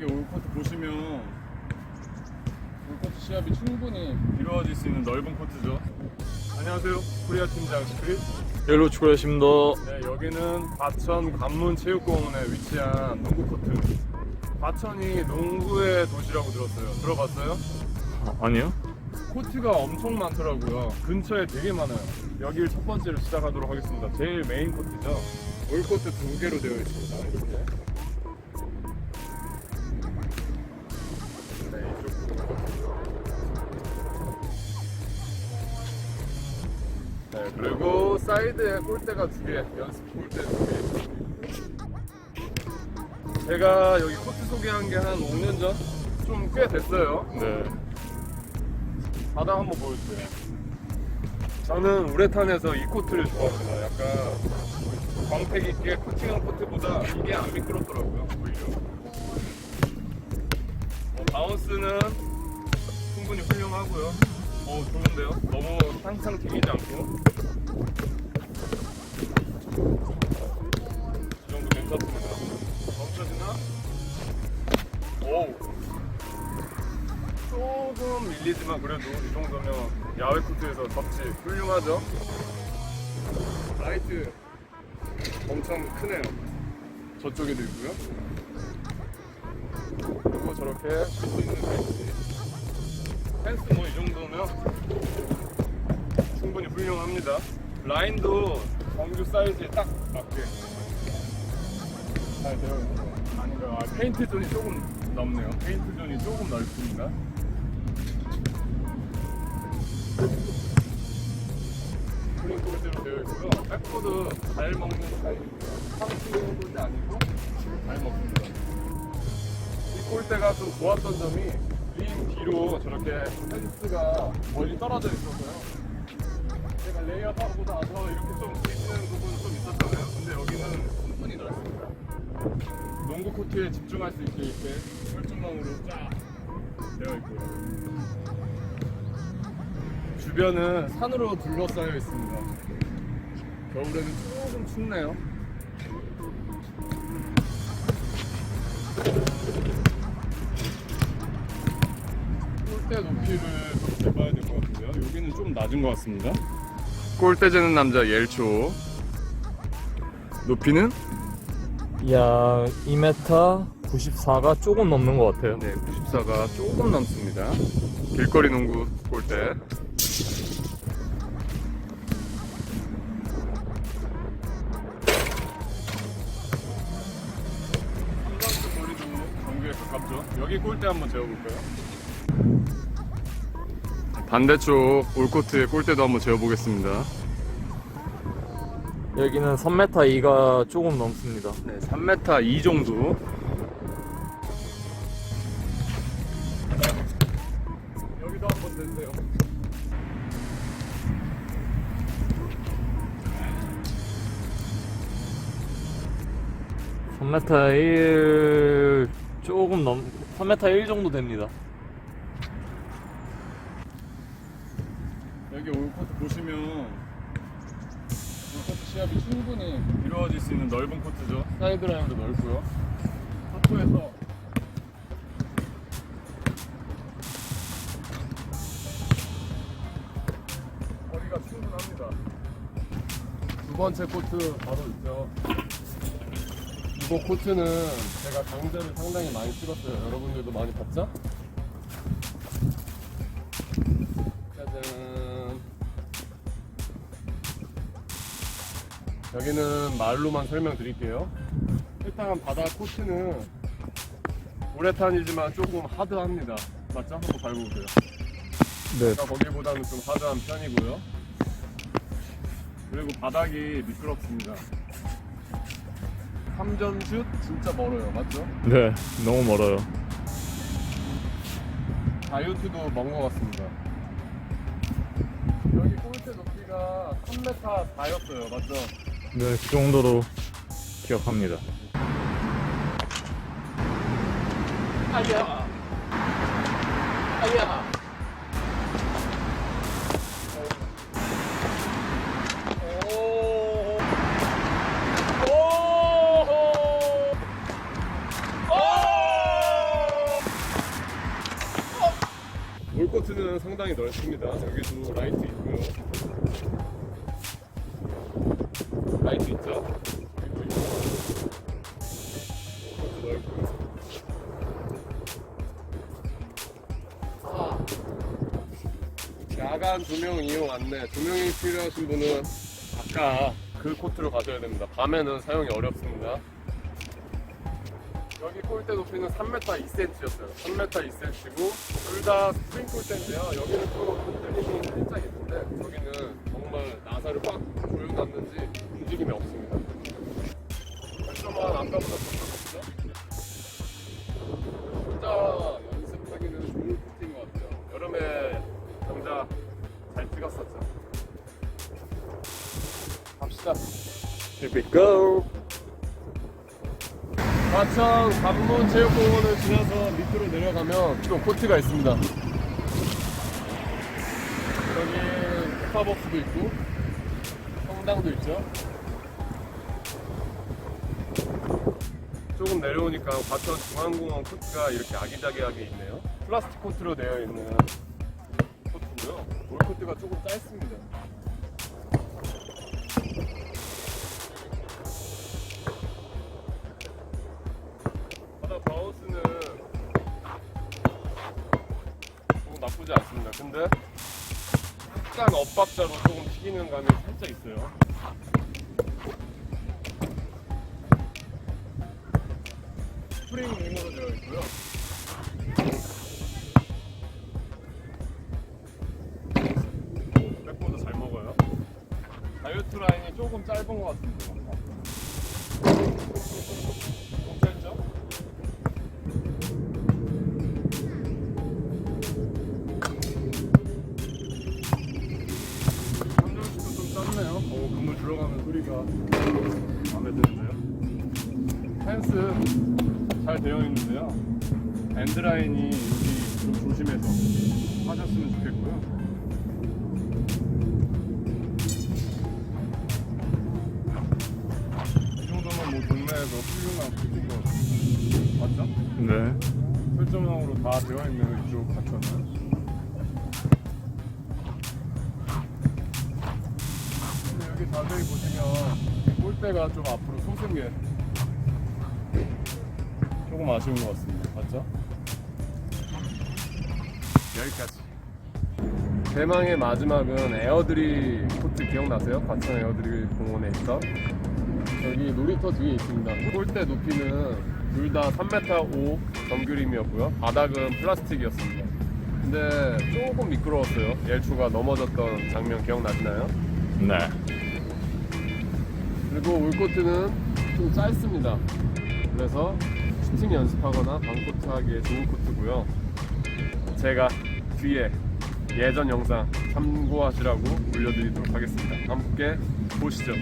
여기 올코트 보시면 올코트 시합이 충분히 이루어질 수 있는 넓은 코트죠. 안녕하세요. 코리아 팀장 시크릿. 옐로 축구하십니다. 네, 여기는 과천 관문체육공원에 위치한 농구 코트. 과천이 농구의 도시라고 들었어요. 들어봤어요? 아, 아니요? 코트가 엄청 많더라고요. 근처에 되게 많아요. 여기를 첫 번째로 시작하도록 하겠습니다. 제일 메인 코트죠. 올 코트 두 개로 되어 있습니다. 이렇게. 네, 그리고 사이드에 골대가 두 개, 연습 골대 두 개. 제가 여기 코트 소개한 게 한 5년 전? 좀 꽤 됐어요. 네. 바닥 한번 보여주세요. 저는 우레탄에서 이 코트를 좋아합니다. 약간 광택 있게 코팅한 코트보다 이게 안 미끄럽더라고요. 오히려. 어, 바운스는 충분히 훌륭하고요. 어 좋은데요? 너무 항상 튀기지 않고. 이 정도 괜찮습니다. 멈춰지나? 오. 조금 밀리지만 그래도 이 정도면 야외 코트에서 접지 훌륭하죠. 라이트 엄청 크네요. 저쪽에도 있고요. 그리고 저렇게 쉴수 있는. 펜 훌륭합니다. 라인도 정규 사이즈에 딱 맞게 잘 되어 있고 아닌가요? 아, 페인트 존이 조금 넓네요. 페인트 존이 조금 넓습니다. 그린 골대로 되어 있고요. 백보드 잘 먹는 스타일이고요. 상추 골대 아니고 잘 먹습니다. 이 골대가 좀 좋았던 점이 링 뒤로 저렇게 펜스가 멀리 떨어져 있어서요. 레이업하고 나서 이렇게 좀 부딪히는 부분은 좀 있었잖아요. 근데 여기는 충분히 넓습니다. 농구 코트에 집중할 수 있게 이렇게 철조망으로 쫙 되어 있고요. 주변은 산으로 둘러싸여 있습니다. 겨울에는 조금 춥네요. 골대 높이를 좀 재봐야 될 것 같은데요. 여기는 좀 낮은 것 같습니다. 골대 재는 남자 옐초. 높이는 야, 2m 94가 조금 넘는 것 같아요. 네, 94가 조금 넘습니다. 길거리 농구 골대. 삼각대 거리도 정규에 가깝죠. 여기 골대 한번 재어볼까요? 반대쪽 올코트의 골대도 한번 재어보겠습니다. 여기는 3m 2가 조금 넘습니다. 네, 3m 2 정도. 여기도 한번. 삼 m 1 조금 넘, 3m 1 정도 됩니다. 여기 올코트 보시면 올코트 시합이 충분히 이루어질 수 있는 넓은 코트죠. 사이드 라인도 넓고요. 하프에서 거리가 충분합니다. 두 번째 코트 바로 있죠. 이거 코트는 제가 강좌를 상당히 많이 찍었어요. 여러분들도 많이 봤죠? 여기는 말로만 설명드릴게요. 일단 바다 코트는 우레탄이지만 조금 하드합니다. 맞죠? 한번 밟아보세요. 네. 아까 거기보다는 좀 하드한 편이고요. 그리고 바닥이 미끄럽습니다. 3점 슛 진짜 멀어요. 맞죠? 네, 너무 멀어요. 다이어트도 먼 것 같습니다. 여기 골대 높이가 3m 4였어요. 맞죠? 네, 그 정도로 기억합니다. 아야, 아야. 코트는 상당히 넓습니다. 여기도 라이트 있고요. 라이트 있죠? 야간 조명 이용 안내. 조명이 필요하신 분은 아까 그 코트로 가셔야 됩니다. 밤에는 사용이 어렵습니다. 여기 골대 높이는 3m 2cm였어요. 3m 2cm고 둘 다 스프링 골대인데요. 여기는 좀 흔들림이 살짝 있는데 여기는 Here we go. 과천 관문체육공원을 지나서 밑으로 내려가면 또 코트가 있습니다. 여기 스타벅스도 있고 성당도 있죠. 조금 내려오니까 과천 중앙공원 코트가 이렇게 아기자기하게 있네요. 플라스틱 코트로 되어 있는 코트고요. 볼 코트가 조금 짧습니다. 엇박자로 조금 튀기는 감이 살짝 있어요. 스프링 림으로 되어 있고요. 백보드 잘 먹어요. 다이어트 라인이 조금 짧은 것 같은데. 소리가 마음에 드는데요. 펜스 잘 되어 있는데요. 엔드라인이 좀 조심해서 하셨으면 좋겠고요. 이 정도면 뭐? 네. 설정형으로 다 되어 있는 이쪽 가천은. 자세히 보시면 이 골대가 좀 앞으로 솟은 게 조금 아쉬운 것 같습니다. 맞죠? 여기까지. 대망의 마지막은 에어드리 코트 기억나세요? 과천 에어드리 공원에 있던 여기 놀이터 뒤에 있습니다. 골대 높이는 둘 다 3m 5 정규림이었고요. 바닥은 플라스틱이었습니다. 근데 조금 미끄러웠어요. 예추가 넘어졌던 장면 기억나시나요? 네. 그리고 울코트는 좀 짧습니다. 그래서 슈팅 연습하거나 방코트 하기에 좋은 코트고요. 제가 뒤에 예전 영상 참고하시라고 올려드리도록 하겠습니다. 함께 보시죠.